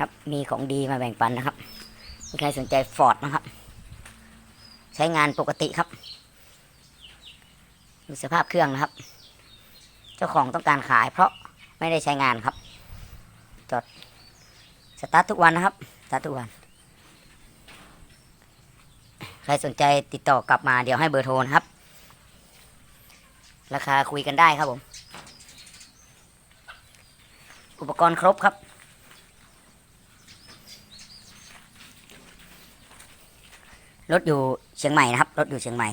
ครับ มีของดีมาแบ่งปันนะครับใครสนใจฟอร์ดนะครับ ใช้งานปกติครับดูสภาพเครื่องนะครับ เจ้าของต้องการขายเพราะไม่ได้ใช้งานครับ จอดสตาร์ททุกวันนะครับสตาร์ททุกวัน ใครสนใจติดต่อกลับมาเดี๋ยวให้เบอร์โทรนะครับ ราคาคุยกันได้ครับผม อุปกรณ์ครบครับ รถอยู่เชียงใหม่นะครับ รถอยู่เชียงใหม่